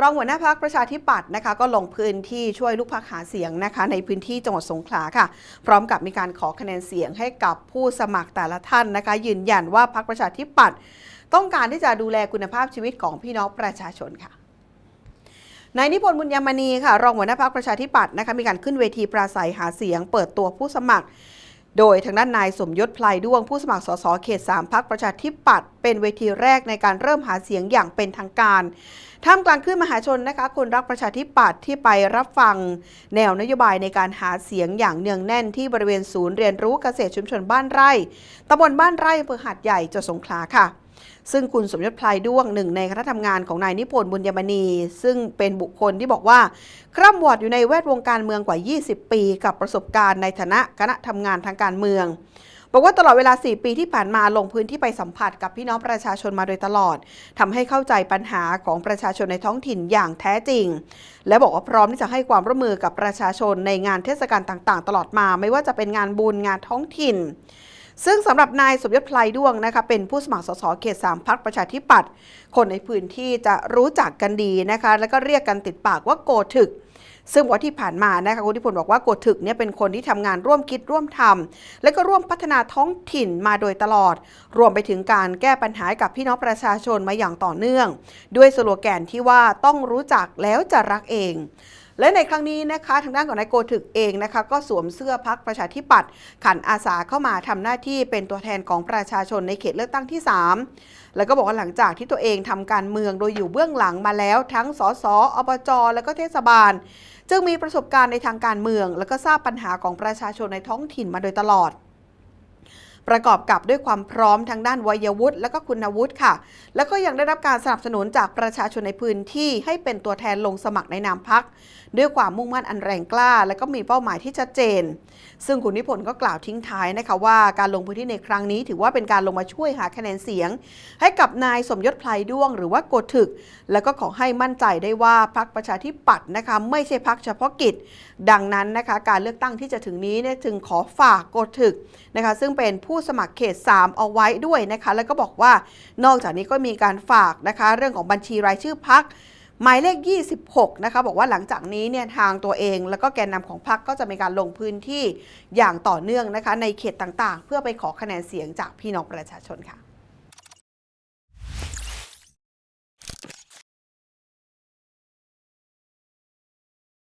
รองหัวหน้าพักประชาธิปัตย์นะคะ ก็ลงพื้นที่ช่วยลูกพักหาเสียงนะคะ ในพื้นที่จังหวัดสงขลาค่ะ พร้อมกับมีการขอคะแนนเสียงให้กับผู้สมัครแต่ละท่านนะคะ ยืนยันว่าพักประชาธิปัตย์ต้องการที่จะดูแลคุณภาพชีวิตของพี่น้องประชาชนค่ะนายนิพนธ์บุญยมณีค่ะ รองหัวหน้าพักประชาธิปัตย์นะคะมีการขึ้นเวทีปราศัยหาเสียง เปิดตัวผู้สมัคร โดยทางด้านนายสมยศพลายด้วงผู้สมัครสสเขต 3พักประชาธิปัตย์เป็นเวทีแรกในการเริ่มหาเสียงอย่างเป็นทางการท่ามกลางคลื่นมหาชนนะคะคนรักประชาธิปัตย์ที่ไปรับฟัง แนวนโยบายในการหาเสียงอย่างเนืองแน่นที่บริเวณศูนย์เรียนรู้เกษตรชุมชนบ้านไร่ตำบลบ้านไร่อำเภอหาดใหญ่จังหวัดสงขลาค่ะ ซึ่งคุณสมยศพลายด้วงหนึ่งในคณะทำงานของนายนิพนธ์บุญยมณี ซึ่งเป็นบุคคลที่บอกว่า คร่ำวอดอยู่ในแวดวงการเมืองกว่า 20 ปี กับประสบการณ์ในฐานะคณะทำงานทางการเมืองบอกว่าตลอดเวลา 4 ปีที่ผ่านมาลงพื้นที่ไปสัมผัสกับพี่น้องประชาชนมาโดยตลอดทำให้เข้าใจปัญหาของประชาชนในท้องถิ่นอย่างแท้จริง และบอกว่าพร้อมที่จะให้ความร่วมมือกับประชาชนในงานเทศกาลต่างๆ ตลอดมา ไม่ว่าจะเป็นงานบุญงานท้องถิ่น ซึ่งสำหรับนายสมยศพลายด้วงนะคะเป็นผู้สมัครสสเขต3พักประชาธิปัตย์คนในพื้นที่จะรู้จักกันดีนะคะแล้วก็เรียกกันติดปากว่าโกถึกซึ่งวันที่ผ่านมานะคะคุณทิพลบอกว่าโกถึกเนี่ยเป็นคนที่ทำงานร่วมคิดร่วมทำและก็ร่วมพัฒนาท้องถิ่นมาโดยตลอด รวมไปถึงการแก้ปัญหากับพี่น้องประชาชนมาอย่างต่อเนื่อง ด้วยสโลแกนที่ว่าต้องรู้จักแล้วจะรักเอง และในครั้งนี้นะคะทางด้านของนายโกถึกเองนะคะก็สวมเสื้อพักประชาธิปัตย์ขันอาสาเข้ามาทำหน้าที่เป็นตัวแทนของประชาชนในเขตเลือกตั้งที่ 3 แล้วก็บอกว่าหลังจากที่ตัวเองทำการเมืองโดยอยู่เบื้องหลังมาแล้วทั้งสสอบจและก็เทศบาล จึงมีประสบการณ์ในทางการเมือง และก็ทราบปัญหาของประชาชนในท้องถิ่นมาโดยตลอด ประกอบกับด้วยความพร้อมทางด้านวัยวุฒิและก็คุณวุฒิค่ะ แล้วก็ยังได้รับการสนับสนุนจากประชาชนในพื้นที่ให้เป็นตัวแทนลงสมัครในนามพักด้วยความมุ่งมั่นอันแรงกล้า และก็มีเป้าหมายที่ชัดเจน ซึ่งคุณนิพนธ์ก็กล่าวทิ้งท้ายนะคะว่าการลงพื้นที่ในครั้งนี้ ถือว่าเป็นการลงมาช่วยหาคะแนนเสียง ให้กับนายสมยศพลายด้วง หรือว่าโกถึก แล้วก็ขอให้มั่นใจได้ว่าพรรคประชาธิปัตย์นะคะไม่ใช่พรรคเฉพาะกิจ ดังนั้นนะคะการเลือกตั้งที่จะถึงนี้เนี่ยจึงขอฝากโกถึกนะคะซึ่งเป็นผูู้้สมัครเขต 3 เอาไว้ด้วยนะคะแล้วก็บอกว่านอกจากนี้ก็มีการฝากนะคะเรื่องของบัญชีรายชื่อพักหมายเลข 26 นะคะ บอกว่าหลังจากนี้เนี่ยทางตัวเอง แล้วก็แกนนำของพรรคก็จะมีการลงพื้นที่อย่างต่อเนื่องนะคะ ในเขตต่างๆ เพื่อไปขอคะแนนเสียงจากพี่น้องประชาชนค่ะ